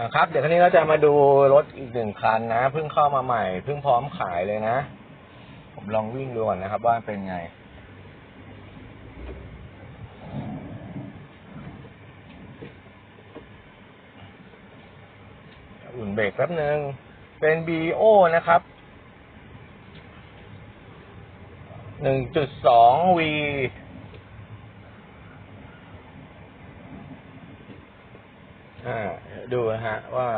นะครับ เดี๋ยวคันนี้เราจะมาดูรถอีกหนึ่งคันนะเพิ่งเข้ามาใหม่เพิ่งพร้อมขายเลยนะ ผมลองวิ่งดูก่อนนะครับ ว่าเป็นไง อุ่นเบรกแป๊บหนึ่งเป็น BO นะครับ1.2 V อ่า ดูนะฮะว่า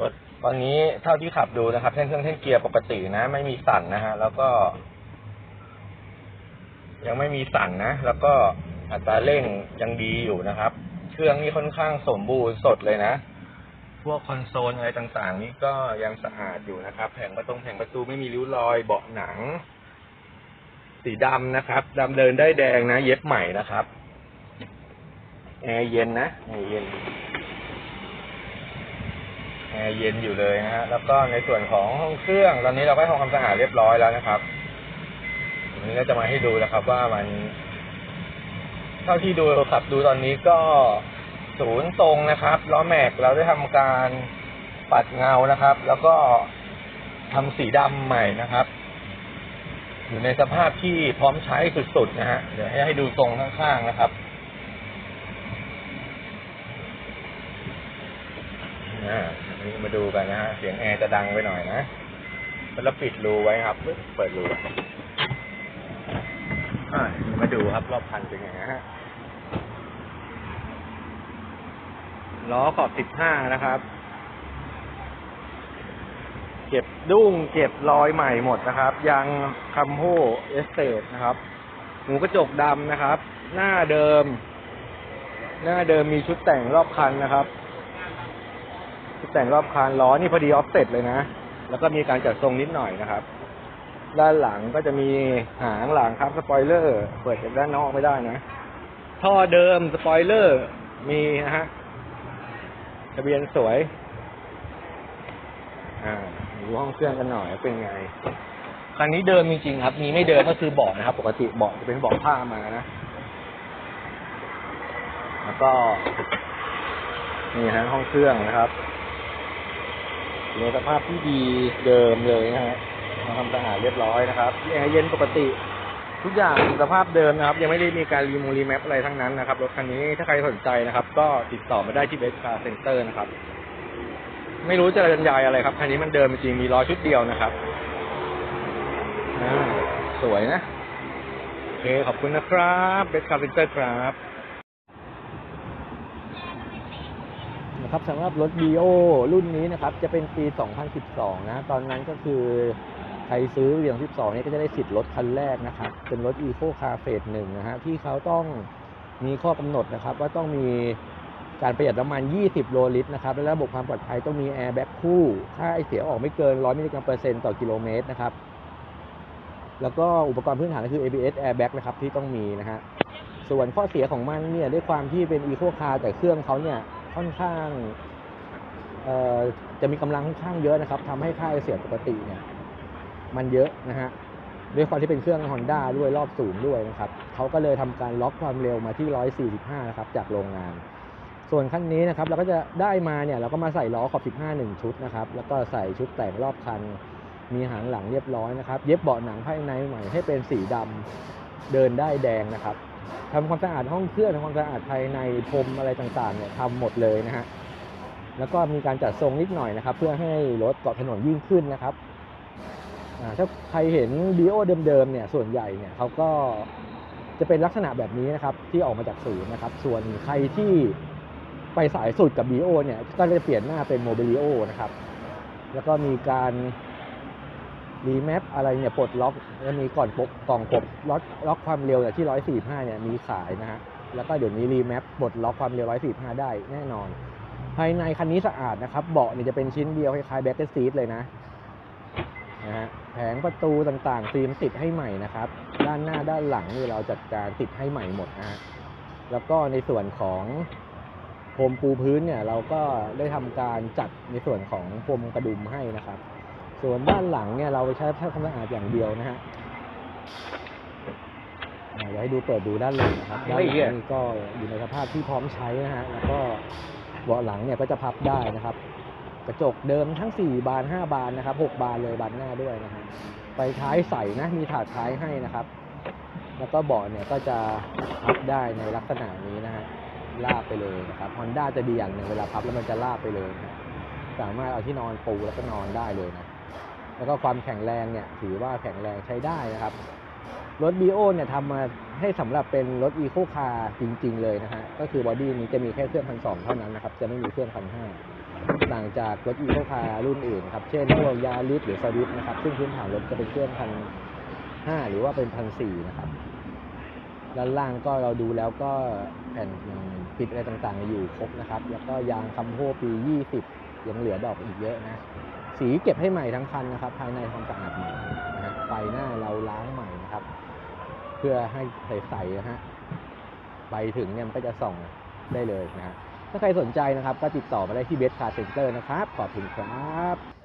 รถตอนนี้เท่าที่ขับดูนะครับเส้นเครื่องเส้นเกียร์ปกตินะ ไม่มีสั่นนะฮะแล้วก็ ยังไม่มีสั่นนะแล้วก็อัตราเร่งยังดีอยู่นะครับ เครื่องนี่ค่อนข้างสมบูรณ์สดเลยนะพวกคอนโซลอะไรต่างๆ นี่ก็ยังสะอาดอยู่นะครับ แผงประตูแผงประตูไม่มีริ้วรอยเบาะหนัง สีดำนะครับดำเดินได้แดงนะ เย็บใหม่นะครับแอร์เย็นนะแอร์เย็น แอร์เย็นอยู่เลยนะฮะแล้วก็ในส่วนของห้องเครื่อง ตอนนี้เราก็ทำความสะอาดเรียบร้อยแล้วนะครับวันนี้ก็จะมาให้ดูนะครับ ว่ามัน เท่าที่ดูขับดูตอนนี้ก็ศูนย์ตรงนะครับล้อแม็กเราได้ทำการปัดเงานะครับ แล้วก็ทำสีดำใหม่นะครับ อยู่ในสภาพที่พร้อมใช้สุดๆนะฮะเดี๋ยวให้ให้ดูตรงข้างๆนะครับ อ่าอันนี้มาดูกันนะฮะ เสียงแอร์จะดังไปหน่อยนะแล้วปิดรูไว้ครับเปิดรูมาดูครับ รอบคันเป็นไงฮะล้อขอบสิบห้านะครับเก็บดุ้งเก็บรอยใหม่หมดนะครับ ยางคัมโฮเอสเตทนะครับหูกระจกดำนะครับ หน้าเดิม หน้าเดิมมีชุดแต่งรอบคันนะครับ ชุดแต่งรอบคันล้อนี่พอดีออฟเซ็ตเลยนะ แล้วก็มีการจัดทรงนิดหน่อยนะครับ ด้านหลังก็จะมีหางหลังครับสปอยเลอร์ เปิดจากด้านนอกไม่ได้นะ ท่อเดิมสปอยเลอร์มีนะฮะทะเบียนสวย อ่าดูห้องเครื่องกันหน่อยว่าเป็นไงคันนี้เดิมจริงๆครับ มีไม่เดิมก็คือเบาะนะครับ ปกติเบาะจะเป็นเบาะผ้ามานะ แล้วก็ นี่ฮะห้องเครื่องนะครับ อยู่ในสภาพที่ดีเดิมเลยนะฮะมาทำสะอาดเรียบร้อยนะครับแอร์เย็นปกติ ทุกอย่างสภาพเดิมนะครับ ยังไม่ได้มีการรีมูรีแมปอะไรทั้งนั้นนะครับรถคันนี้ถ้าใครสนใจนะครับ ก็ติดต่อมาได้ที่เบสคาร์เซ็นเตอร์นะครับ ไม่รู้จะบรรยายอะไรครับคันนี้มันเดิมจริงมีล้อชุดเดียวนะครับสวยนะโอเคขอบคุณนะครับเบสคาร์เซ็นเตอร์ครับ นะครับสำหรับรถ b ีโอรุ่นนี้นะครับ จะเป็นปี 2012 นะ ตอนนั้นก็คือใครซื้อเหรียญ12เนี่ยก็จะได้สิทธิ์รถคันแรกนะครับ เป็นรถ Eco Car Phase 1นะฮะ ที่เขาต้องมีข้อกำหนดนะครับ ว่าต้องมีการประหยัดน้ำมัน 20 โลลิตรนะครับ และระบบความปลอดภัยต้องมีแอร์แบ็กคู่ ค่าไอเสียออกไม่เกิน 100 มิลลิกรัมเปอร์เซ็นต์ต่อกิโลเมตรนะครับ แล้วก็อุปกรณ์พื้นฐานก็คือ ABS airbag นะครับที่ต้องมีนะฮะ ส่วนข้อเสียของมันเนี่ยด้วยความที่เป็น Eco Car แต่เครื่องเขาเนี่ย ค่อนข้างจะมีกำลังค่อนข้างเยอะนะครับทำให้ค่าเสียปกติเนี่ยมันเยอะนะฮะด้วยความที่เป็นเครื่อง Honda ด้วยรอบสูงด้วยนะครับเขาก็เลยทำการล็อกความเร็วมาที่ 145 นะครับจากโรงงาน ส่วนคันนี้นะครับเราก็จะได้มาเนี่ยเราก็มาใส่ล้อขอบ 15 1 ชุดนะครับแล้วก็ใส่ชุดแต่งรอบคัน มีหางหลังเรียบร้อยนะครับ เย็บเบาะหนังภายในใหม่ให้เป็นสีดำเดินได้แดงนะครับ ทำความสะอาดห้องเครื่องทำความสะอาดภายในพรมอะไรต่างๆเนี่ยทำหมดเลยนะฮะแล้วก็มีการจัดทรงนิดหน่อยนะครับ เพื่อให้รถเกาะถนนยิ่งขึ้นนะครับอ่าถ้าใครเห็นบีโอเดิมๆเนี่ยส่วนใหญ่เนี่ยเขาก็จะเป็นลักษณะแบบนี้นะครับที่ออกมาจากศูนย์นะครับ ส่วนใครที่ไปสายสุดกับบีโอเนี่ยก็จะเปลี่ยนหน้าเป็นโมบิลิโอนะครับ แล้วก็มีการ รีแมปอะไรเนี่ยปลดล็อกแล้วมีก่อนปกกล่องปลดล็อกล็อกความเร็วเนี่ยที่ 145 เนี่ยมีขายนะฮะแล้วก็เดี๋ยวนี้รีแมปปลดล็อกความเร็ว 145 ได้แน่นอน ภายในคันนี้สะอาดนะครับ เบาะเนี่ยจะเป็นชิ้นเดียวคล้ายๆแบ็กเกอร์ซีทเลยนะนะฮะแผงประตูต่างๆฟิล์มติดให้ใหม่นะครับ ด้านหน้าด้านหลังนี่เราจัดการติดให้ใหม่หมดนะฮะแล้วก็ในส่วนของพรมปูพื้นเนี่ยเราก็ได้ทำการจัดในส่วนของพรมกระดุมให้นะครับ ส่วนด้านหลังเนี่ยเราใช้แค่ความสะอาดอย่างเดียวนะฮะอ่าเดี๋ยวให้ดูเปิดดูด้านหลังนะครับด้านหลังนี่ก็อยู่ในสภาพที่พร้อมใช้นะฮะแล้วก็เบาะหลังเนี่ยก็จะพับได้นะครับ กระจกเดิมทั้ง 4 บาน 5 บานนะครับ6บานเลยบานหน้าด้วยนะฮะไฟท้ายใสนะมีถาดท้ายให้นะครับ แล้วก็เบาะเนี่ยก็จะพับได้ในลักษณะนี้นะฮะลากไปเลยนะครับ Honda จะดีอย่างหนึ่งเวลาพับแล้วมันจะลากไปเลยนะสามารถเอาที่นอนปูแล้วก็นอนได้เลยนะ แล้วก็ความแข็งแรงเนี่ยถือว่าแข็งแรงใช้ได้นะครับ รถ b ีโอเนี่ยทำมาให้สำหรับเป็นรถอีโคคาร์จริง ๆ เลยนะฮะ ก็คือบอดี้นี้จะมีแค่เครื่องพันสองเท่านั้นนะครับ จะไม่มีเครื่องพันห้าต่างจากรถอีโคคาร์รุ่นอื่นครับ เช่นพวกยาริสหรือสวิฟนะครับ ซึ่งพื้นฐานรถจะเป็นเครื่องพันห้าหรือว่าเป็นพันสี่นะครับ ด้านล่างก็เราดูแล้วก็แผ่นปิดอะไรต่างๆ อยู่ครบนะครับ แล้วก็ยางคัมโฮปี 20 ยังเหลือดอกอีกเยอะนะ สีเก็บให้ใหม่ทั้งคันนะครับ ภายในความสะอาดใหม่นะฮะไฟหน้าเราล้างใหม่นะครับ เพื่อให้ใสๆนะฮะไปถึงเนี่ยมันก็จะส่องได้เลยนะฮะถ้าใครสนใจนะครับ ก็ติดต่อมาได้ที่เบสคาร์เซ็นเตอร์นะครับ ขอบคุณครับ